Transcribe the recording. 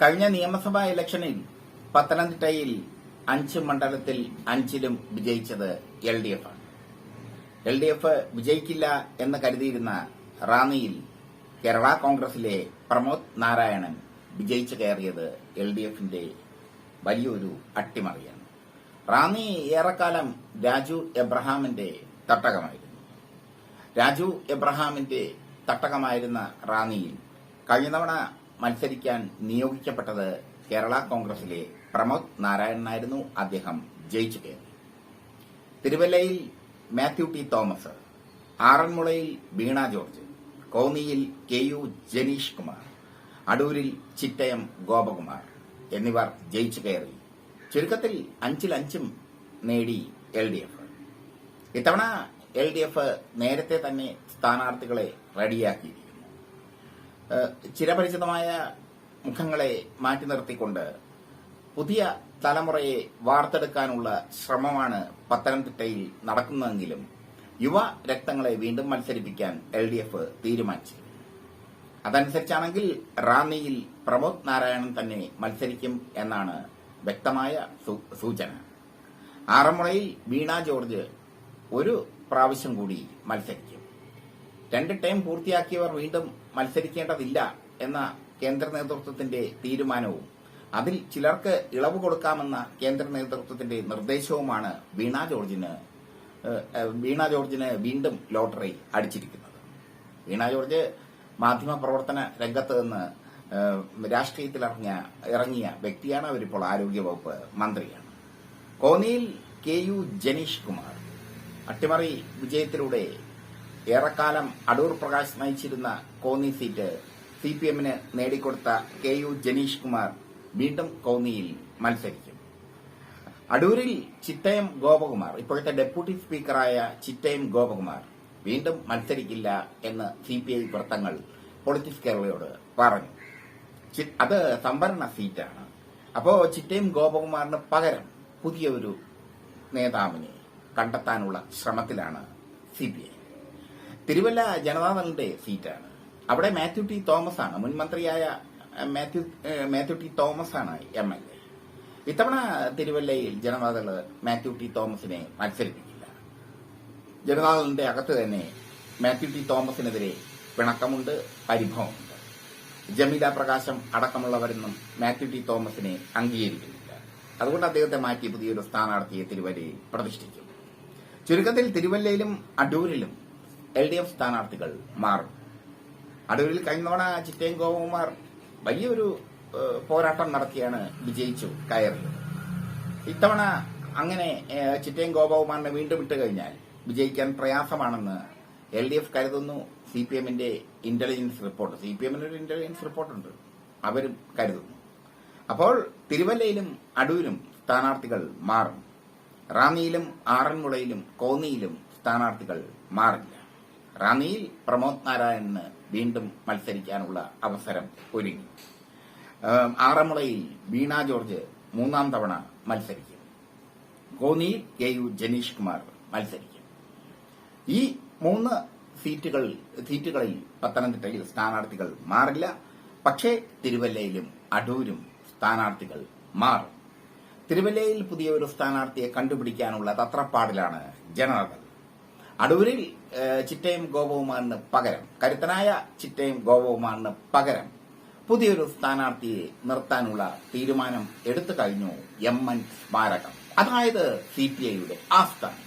കഴിഞ്ഞ നിയമസഭാ ഇലക്ഷനിൽ പത്തനംതിട്ടയിൽ അഞ്ച് മണ്ഡലത്തിൽ അഞ്ചിലും വിജയിച്ചത് എൽ ഡി എഫ് ആണ്. എൽ ഡി എഫ് വിജയിക്കില്ല എന്ന് കരുതിയിരുന്ന റാന്നിയിൽ കേരള കോൺഗ്രസിലെ പ്രമോദ് നാരായണൻ വിജയിച്ചു കയറിയത് എൽ ഡി എഫിന്റെ വലിയൊരു അട്ടിമറിയാണ്. റാന്നി ഏറെക്കാലം രാജു എബ്രഹാമിന്റെ തട്ടകമായിരുന്നു. രാജു എബ്രഹാമിന്റെ തട്ടകമായിരുന്ന റാന്നിയിൽ കഴിഞ്ഞ തവണ മത്സരിക്കാൻ നിയോഗിക്കപ്പെട്ടത് കേരള കോൺഗ്രസിലെ പ്രമോദ് നാരായണനായിരുന്നു അദ്ദേഹം ജയിച്ചു കയറി. തിരുവല്ലയിൽ മാത്യു ടി തോമസ് ആറന്മുളയിൽ വീണ ജോർജ് കോന്നിയിൽ കെ യു ജനീഷ് കുമാർ അടൂരിൽ ചിറ്റയം ഗോപകുമാർ എന്നിവർ ജയിച്ചു കയറി. ചുരുക്കത്തിൽ അഞ്ചിൽ അഞ്ചും നേടി എൽ ഡി എഫ്. ഇത്തവണ എൽ ഡി എഫ് നേരത്തെ തന്നെ സ്ഥാനാർത്ഥികളെ ഏഹ് ചിരപരിചിതമായ മുഖങ്ങളെ മാറ്റി നിർത്തിക്കൊണ്ട് പുതിയ തലമുറയെ വാർത്തെടുക്കാനുള്ള ശ്രമമാണ് പത്തനംതിട്ടയിൽ നടക്കുന്നതെങ്കിലും യുവ രക്തങ്ങളെ വീണ്ടും മത്സരിപ്പിക്കാൻ എൽ ഡി എഫ് തീരുമാനിച്ചു. അതനുസരിച്ചാണെങ്കിൽ റാന്നിയിൽ പ്രമോദ് നാരായണൻ തന്നെ മത്സരിക്കും എന്നാണ് വ്യക്തമായ സൂചന. ആറന്മുളയിൽ വീണ ജോർജ് ഒരു പ്രാവശ്യം കൂടി മത്സരിക്കും. രണ്ട് ടൈം പൂർത്തിയാക്കിയവർ വീണ്ടും മത്സരിക്കേണ്ടതില്ല എന്ന കേന്ദ്ര നേതൃത്വത്തിന്റെ തീരുമാനവും അതിൽ ചിലർക്ക് ഇളവ് കൊടുക്കാമെന്ന കേന്ദ്ര നേതൃത്വത്തിന്റെ നിർദ്ദേശവുമാണ് വീണ ജോർജിന് വീണ ജോർജിന് വീണ്ടും ലോട്ടറി അടിച്ചിരിക്കുന്നത്. വീണ ജോർജ് മാധ്യമ പ്രവർത്തന രംഗത്ത് നിന്ന് രാഷ്ട്രീയത്തിൽ ഇറങ്ങിയ വ്യക്തിയാണ്. അവരിപ്പോൾ ആരോഗ്യവകുപ്പ് മന്ത്രിയാണ്. കോന്നിയിൽ കെ യു ജനീഷ് കുമാർ അട്ടിമറി വിജയത്തിലൂടെ ഏറെക്കാലം അടൂർ പ്രകാശ് നയിച്ചിരുന്ന കോന്നി സീറ്റ് സി പി എമ്മിന് നേടിക്കൊടുത്ത കെ യു ജനീഷ് കുമാർ വീണ്ടും കോന്നിയിൽ മത്സരിക്കും. അടൂരിൽ ചിറ്റയം ഗോപകുമാർ ഇപ്പോഴത്തെ ഡെപ്യൂട്ടി സ്പീക്കറായ ചിറ്റയം ഗോപകുമാർ വീണ്ടും മത്സരിക്കില്ല എന്ന് സി പി ഐ വൃത്തങ്ങൾ പൊളിറ്റിക്സ് കേരളയോട് പറഞ്ഞു. അത് സംവരണ സീറ്റാണ്. അപ്പോ ചിറ്റയും ഗോപകുമാറിന് പകരം പുതിയൊരു നേതാവിനെ കണ്ടെത്താനുള്ള ശ്രമത്തിലാണ് സി പി ഐ തിരുവല്ല ജനതാദളിന്റെ സീറ്റാണ്. അവിടെ മാത്യു ടി തോമസ് ആണ് മുൻ മന്ത്രിയായ മാത്യു മാത്യു ടി തോമസ് ആണ് എം എൽ എ. ഇത്തവണ തിരുവല്ലയിൽ ജനതാദൾ മാത്യു ടി തോമസിനെ മത്സരിപ്പിക്കില്ല. ജനതാദളിന്റെ അകത്ത് തന്നെ മാത്യു ടി തോമസിനെതിരെ പിണക്കമുണ്ട് പരിഭവമുണ്ട്. ജമീല പ്രകാശം അടക്കമുള്ളവരൊന്നും മാത്യു ടി തോമസിനെ അംഗീകരിക്കുന്നില്ല. അതുകൊണ്ട് അദ്ദേഹത്തെ മാറ്റി പുതിയൊരു സ്ഥാനാർത്ഥിയെ തിരുവല്ലയിൽ പ്രതിഷ്ഠിക്കും ചുരുക്കത്തിൽ തിരുവല്ലയിലും അടൂരിലും എൽ ഡി എഫ് സ്ഥാനാർത്ഥികൾ മാറും. അടൂരിൽ കഴിഞ്ഞ തവണ ചിറ്റയും ഗോപകുമാർ വലിയൊരു പോരാട്ടം നടത്തിയാണ് വിജയിച്ചു കയറിയത്. ഇത്തവണ അങ്ങനെ ചിറ്റയം ഗോപകുമാറിനെ വീണ്ടും ഇട്ട് കഴിഞ്ഞാൽ വിജയിക്കാൻ പ്രയാസമാണെന്ന് എൽ ഡി എഫ് കരുതുന്നു. സി പി എമ്മിന്റെ ഇന്റലിജൻസ് റിപ്പോർട്ട് സി പി എമ്മിന് ഒരു ഇന്റലിജൻസ് റിപ്പോർട്ടുണ്ട് അവരും കരുതുന്നു. അപ്പോൾ തിരുവല്ലയിലും അടൂരും സ്ഥാനാർത്ഥികൾ മാറും. റാന്നിയിലും ആറന്മുളയിലും കോന്നിയിലും സ്ഥാനാർത്ഥികൾ മാറില്ല. റാന്നിയിൽ പ്രമോദ് നാരായണന് വീണ്ടും മത്സരിക്കാനുള്ള അവസരം ഒരുങ്ങി. ആറന്മുളയിൽ വീണ ജോർജ് മൂന്നാം തവണ മത്സരിക്കും. കോന്നിയിൽ കെ യു ജനീഷ് കുമാർ മത്സരിക്കും. ഈ മൂന്ന് സീറ്റുകൾ സീറ്റുകളിൽ പത്തനംതിട്ടയിൽ സ്ഥാനാർത്ഥികൾ മാറില്ല. പക്ഷേ തിരുവല്ലയിലും അടൂരും സ്ഥാനാർത്ഥികൾ മാറും. തിരുവല്ലയിൽ പുതിയ ഒരു സ്ഥാനാർത്ഥിയെ കണ്ടുപിടിക്കാനുള്ള തത്രപ്പാടിലാണ് ജനതാദൾ അടൂരിൽ ചിറ്റയും ഗോപകുമാറിന് പകരം. കരുത്തനായ ചിറ്റയും ഗോപകുമാറിന് പകരം. പുതിയൊരു സ്ഥാനാർത്ഥിയെ നിർത്താനുള്ള തീരുമാനം എടുത്തു കഴിഞ്ഞു എം എൻ സ്മാരകം അതായത് സി പി ഐയുടെ ആസ്ഥാനം.